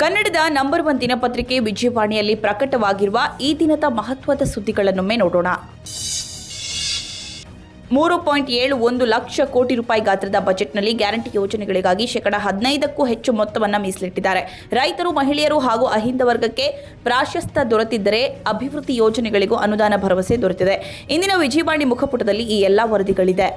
ಕನ್ನಡದ number one ದಿನಪತ್ರಿಕೆ ವಿಜಯವಾಣಿಯಲ್ಲಿ ಪ್ರಕಟವಾಗಿರುವ ಈ ದಿನದ ಮಹತ್ವದ ಸುದ್ದಿಗಳನ್ನೊಮ್ಮೆ ನೋಡೋಣ. ಮೂರು ಪಾಯಿಂಟ್ ಏಳು ಒಂದು ಲಕ್ಷ ಕೋಟಿ ರೂಪಾಯಿ ಗಾತ್ರದ ಬಜೆಟ್ನಲ್ಲಿ ಗ್ಯಾರಂಟಿ ಯೋಜನೆಗಳಿಗಾಗಿ ಶೇಕಡ ಹದಿನೈದಕ್ಕೂ ಹೆಚ್ಚು ಮೊತ್ತವನ್ನು ಮೀಸಲಿಟ್ಟಿದ್ದಾರೆ. ರೈತರು, ಮಹಿಳೆಯರು ಹಾಗೂ ಅಹಿಂದ ವರ್ಗಕ್ಕೆ ಪ್ರಾಶಸ್ತ್ಯ ದೊರೆತಿದ್ದರೆ ಅಭಿವೃದ್ಧಿ ಯೋಜನೆಗಳಿಗೂ ಅನುದಾನ ಭರವಸೆ ದೊರೆತಿದೆ. ಇಂದಿನ ವಿಜಯವಾಣಿ ಮುಖಪುಟದಲ್ಲಿ ಈ ಎಲ್ಲ ವರದಿಗಳಿದೆ.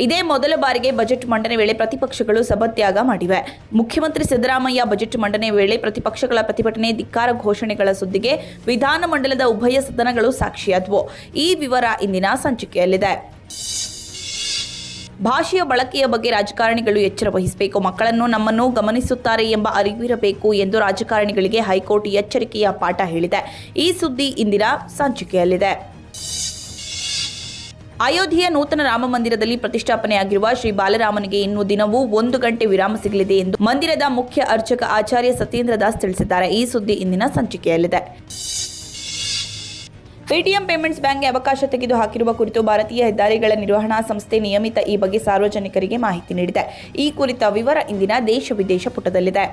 ಇದೇ ಮೊದಲ ಬಾರಿಗೆ ಬಜೆಟ್ ಮಂಡನೆ ವೇಳೆ ಪ್ರತಿಪಕ್ಷಗಳು ಸಭತ್ಯಾಗ ಮಾಡಿವೆ. ಮುಖ್ಯಮಂತ್ರಿ ಸಿದ್ದರಾಮಯ್ಯ ಬಜೆಟ್ ಮಂಡನೆ ವೇಳೆ ಪ್ರತಿಪಕ್ಷಗಳ ಪ್ರತಿಭಟನೆ, ಧಿಕ್ಕಾರ ಘೋಷಣೆಗಳ ಸುದ್ದಿಗೆ ವಿಧಾನಮಂಡಲದ ಉಭಯ ಸದನಗಳು ಸಾಕ್ಷಿಯಾದವು. ಈ ವಿವರ ಇಂದಿನ ಸಂಚಿಕೆಯಲ್ಲಿದೆ. ಭಾಷೆಯ ಬಳಕೆಯ ಬಗ್ಗೆ ರಾಜಕಾರಣಿಗಳು ಎಚ್ಚರ ವಹಿಸಬೇಕು. ಮಕ್ಕಳನ್ನು ನಮ್ಮನ್ನು ಗಮನಿಸುತ್ತಾರೆ ಎಂಬ ಅರಿವಿರಬೇಕು ಎಂದು ರಾಜಕಾರಣಿಗಳಿಗೆ ಹೈಕೋರ್ಟ್ ಎಚ್ಚರಿಕೆಯ ಪಾಠ ಹೇಳಿದೆ. ಈ ಸುದ್ದಿ ಇಂದಿನ ಸಂಚಿಕೆಯಲ್ಲಿದೆ. ಅಯೋಧ್ಯೆಯ ನೂತನ ರಾಮ ಮಂದಿರದಲ್ಲಿ ಪ್ರತಿಷ್ಠಾಪನೆಯಾಗಿರುವ ಶ್ರೀ ಬಾಲರಾಮನಿಗೆ ಇನ್ನು ದಿನವೂ ಒಂದು ಗಂಟೆ ವಿರಾಮ ಸಿಗಲಿದೆ ಎಂದು ಮಂದಿರದ ಮುಖ್ಯ ಅರ್ಚಕ ಆಚಾರ್ಯ ಸತ್ಯೇಂದ್ರ ದಾಸ್ ತಿಳಿಸಿದ್ದಾರೆ. ಈ ಸುದ್ದಿ ಇಂದಿನ ಸಂಚಿಕೆಯಲ್ಲಿದೆ. ಪೇಟಿಎಂ ಪೇಮೆಂಟ್ಸ್ ಬ್ಯಾಂಕ್ಗೆ ಅವಕಾಶ ತೆಗೆದು ಹಾಕಿರುವ ಕುರಿತು ಭಾರತೀಯ ಹೆದ್ದಾರಿಗಳ ನಿರ್ವಹಣಾ ಸಂಸ್ಥೆ ನಿಯಮಿತ ಈ ಬಗ್ಗೆ ಸಾರ್ವಜನಿಕರಿಗೆ ಮಾಹಿತಿ ನೀಡಿದೆ. ಈ ಕುರಿತ ವಿವರ ಇಂದಿನ ದೇಶ ವಿದೇಶ ಪುಟದಲ್ಲಿದೆ.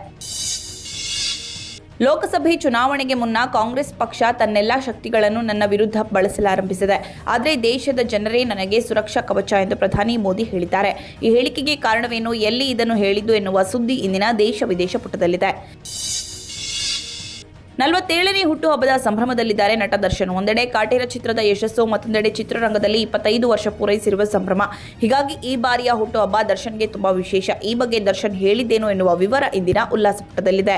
ಲೋಕಸಭೆ ಚುನಾವಣೆಗೆ ಮುನ್ನ ಕಾಂಗ್ರೆಸ್ ಪಕ್ಷ ತನ್ನೆಲ್ಲ ಶಕ್ತಿಗಳನ್ನು ನನ್ನ ವಿರುದ್ಧ ಬಳಸಲಾರಂಭಿಸಿದೆ. ಆದರೆ ದೇಶದ ಜನರೇ ನನಗೆ ಸುರಕ್ಷಾ ಕವಚ ಎಂದು ಪ್ರಧಾನಿ ಮೋದಿ ಹೇಳಿದ್ದಾರೆ. ಈ ಹೇಳಿಕೆಗೆ ಕಾರಣವೇನು? ಎಲ್ಲಿ ಇದನ್ನು ಹೇಳಿದ್ದು ಎನ್ನುವ ಸುದ್ದಿ ಇಂದಿನ ದೇಶ ವಿದೇಶ ಪುಟದಲ್ಲಿದೆ. ನಲವತ್ತೇಳನೇ ಹುಟ್ಟುಹಬ್ಬದ ಸಂಭ್ರಮದಲ್ಲಿದ್ದಾರೆ ನಟ ದರ್ಶನ್. ಒಂದೆಡೆ ಕಾಟೇರ ಚಿತ್ರದ ಯಶಸ್ಸು, ಮತ್ತೊಂದೆಡೆ ಚಿತ್ರರಂಗದಲ್ಲಿ ಇಪ್ಪತ್ತೈದು ವರ್ಷ ಪೂರೈಸಿರುವ ಸಂಭ್ರಮ. ಹೀಗಾಗಿ ಈ ಬಾರಿಯ ಹುಟ್ಟುಹಬ್ಬ ದರ್ಶನ್ಗೆ ತುಂಬಾ ವಿಶೇಷ. ಈ ಬಗ್ಗೆ ದರ್ಶನ್ ಹೇಳಿದ್ದೇನು ಎನ್ನುವ ವಿವರ ಇಂದಿನ ಉಲ್ಲಾಸ ಪುಟದಲ್ಲಿದೆ